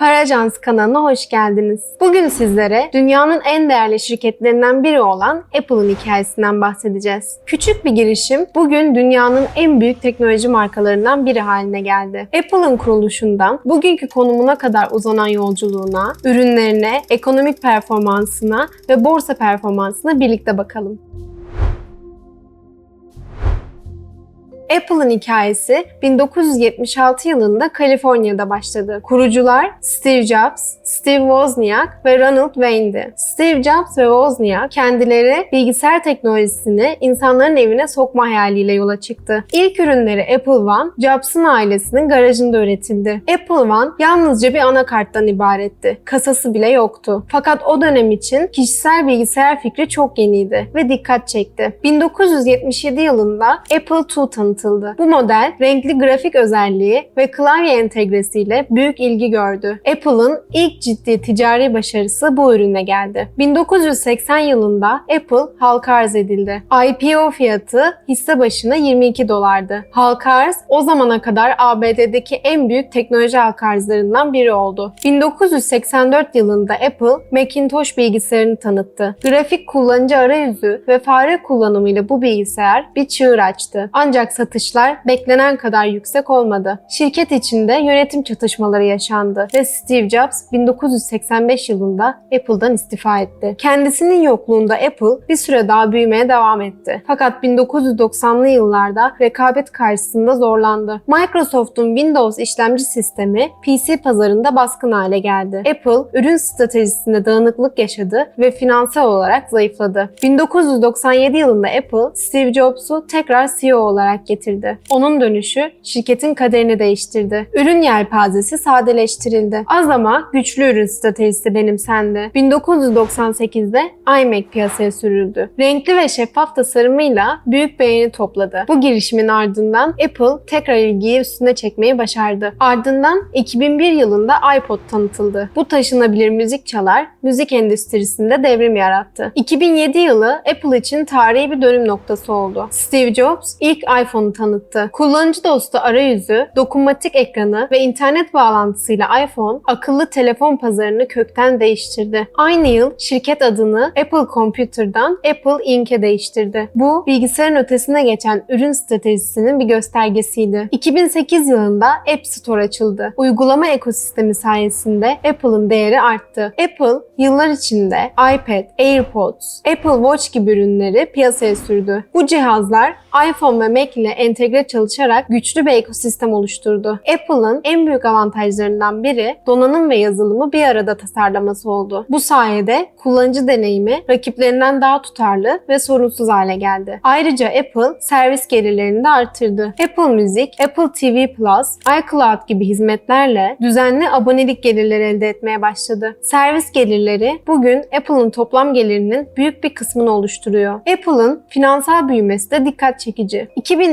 Parajans kanalına hoş geldiniz. Bugün sizlere dünyanın en değerli şirketlerinden biri olan Apple'ın hikayesinden bahsedeceğiz. Küçük bir girişim bugün dünyanın en büyük teknoloji markalarından biri haline geldi. Apple'ın kuruluşundan bugünkü konumuna kadar uzanan yolculuğuna, ürünlerine, ekonomik performansına ve borsa performansına birlikte bakalım. Apple'ın hikayesi 1976 yılında Kaliforniya'da başladı. Kurucular Steve Jobs, Steve Wozniak ve Ronald Wayne'di. Steve Jobs ve Wozniak kendileri bilgisayar teknolojisini insanların evine sokma hayaliyle yola çıktı. İlk ürünleri Apple One, Jobs'ın ailesinin garajında üretildi. Apple One yalnızca bir anakarttan ibaretti. Kasası bile yoktu. Fakat o dönem için kişisel bilgisayar fikri çok yeniydi ve dikkat çekti. 1977 yılında Apple II tanıtıldı. Bu model renkli grafik özelliği ve klavye entegresiyle büyük ilgi gördü. Apple'ın ilk ciddi ticari başarısı bu ürüne geldi. 1980 yılında Apple halka arz edildi. IPO fiyatı hisse başına 22 dolardı. Halka arz o zamana kadar ABD'deki en büyük teknoloji halka arzlarından biri oldu. 1984 yılında Apple Macintosh bilgisayarını tanıttı. Grafik kullanıcı arayüzü ve fare kullanımıyla bu bilgisayar bir çığır açtı. Ancak satışlar beklenen kadar yüksek olmadı. Şirket içinde yönetim çatışmaları yaşandı ve Steve Jobs 1985 yılında Apple'dan istifa etti. Kendisinin yokluğunda Apple bir süre daha büyümeye devam etti. Fakat 1990'lı yıllarda rekabet karşısında zorlandı. Microsoft'un Windows işlemci sistemi PC pazarında baskın hale geldi. Apple ürün stratejisinde dağınıklık yaşadı ve finansal olarak zayıfladı. 1997 yılında Apple Steve Jobs'u tekrar CEO olarak getirdi. Onun dönüşü şirketin kaderini değiştirdi. Ürün yelpazesi sadeleştirildi. Az ama güçlü ürün stratejisi benimsendi. 1998'de iMac piyasaya sürüldü. Renkli ve şeffaf tasarımıyla büyük beğeni topladı. Bu girişimin ardından Apple tekrar ilgiyi üstüne çekmeyi başardı. Ardından 2001 yılında iPod tanıtıldı. Bu taşınabilir müzik çalar müzik endüstrisinde devrim yarattı. 2007 yılı Apple için tarihi bir dönüm noktası oldu. Steve Jobs ilk iPhone'u tanıttı. Kullanıcı dostu arayüzü, dokunmatik ekranı ve internet bağlantısıyla iPhone akıllı telefon pazarını kökten değiştirdi. Aynı yıl şirket adını Apple Computer'dan Apple Inc.'e değiştirdi. Bu bilgisayarın ötesine geçen ürün stratejisinin bir göstergesiydi. 2008 yılında App Store açıldı. Uygulama ekosistemi sayesinde Apple'ın değeri arttı. Apple yıllar içinde iPad, AirPods, Apple Watch gibi ürünleri piyasaya sürdü. Bu cihazlar iPhone ve Mac ile entegre çalışarak güçlü bir ekosistem oluşturdu. Apple'ın en büyük avantajlarından biri donanım ve yazılımı bir arada tasarlaması oldu. Bu sayede kullanıcı deneyimi rakiplerinden daha tutarlı ve sorunsuz hale geldi. Ayrıca Apple servis gelirlerini de artırdı. Apple Music, Apple TV Plus, iCloud gibi hizmetlerle düzenli abonelik gelirleri elde etmeye başladı. Servis gelirleri bugün Apple'ın toplam gelirinin büyük bir kısmını oluşturuyor. Apple'ın finansal büyümesi de dikkat çekici.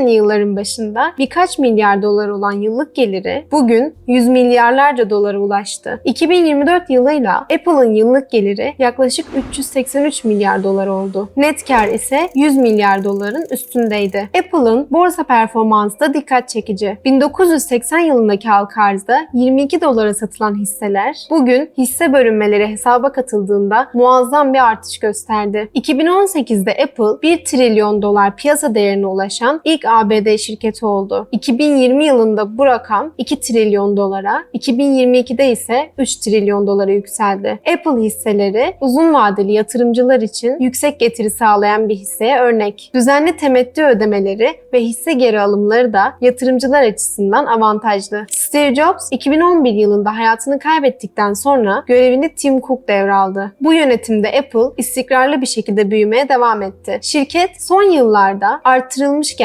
2000'li yılların başında birkaç milyar dolar olan yıllık geliri bugün 100 milyarlarca dolara ulaştı. 2024 yılıyla Apple'ın yıllık geliri yaklaşık 383 milyar dolar oldu. Net kar ise 100 milyar doların üstündeydi. Apple'ın borsa performansı da dikkat çekici. 1980 yılındaki halka arzda 22 dolara satılan hisseler bugün hisse bölünmeleri hesaba katıldığında muazzam bir artış gösterdi. 2018'de Apple 1 trilyon dolar piyasa değerine ulaşan ilk ABD şirketi oldu. 2020 yılında bu rakam 2 trilyon dolara, 2022'de ise 3 trilyon dolara yükseldi. Apple hisseleri uzun vadeli yatırımcılar için yüksek getiri sağlayan bir hisseye örnek. Düzenli temettü ödemeleri ve hisse geri alımları da yatırımcılar açısından avantajlı. Steve Jobs 2011 yılında hayatını kaybettikten sonra görevini Tim Cook devraldı. Bu yönetimde Apple istikrarlı bir şekilde büyümeye devam etti. Şirket son yıllarda artırılmış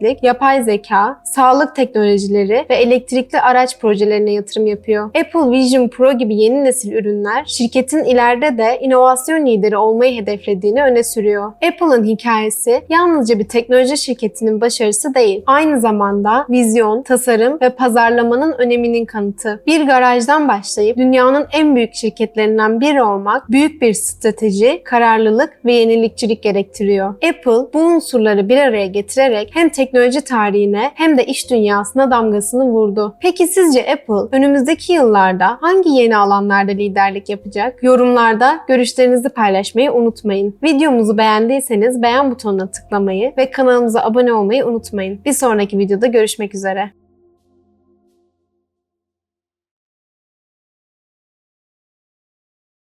gerçeklik, yapay zeka, sağlık teknolojileri ve elektrikli araç projelerine yatırım yapıyor. Apple Vision Pro gibi yeni nesil ürünler şirketin ileride de inovasyon lideri olmayı hedeflediğini öne sürüyor. Apple'ın hikayesi yalnızca bir teknoloji şirketinin başarısı değil, aynı zamanda vizyon, tasarım ve pazarlamanın öneminin kanıtı. Bir garajdan başlayıp dünyanın en büyük şirketlerinden biri olmak büyük bir strateji, kararlılık ve yenilikçilik gerektiriyor. Apple bu unsurları bir araya getirerek hem teknoloji teknoloji tarihine hem de iş dünyasına damgasını vurdu. Peki sizce Apple önümüzdeki yıllarda hangi yeni alanlarda liderlik yapacak? Yorumlarda görüşlerinizi paylaşmayı unutmayın. Videomuzu beğendiyseniz beğen butonuna tıklamayı ve kanalımıza abone olmayı unutmayın. Bir sonraki videoda görüşmek üzere.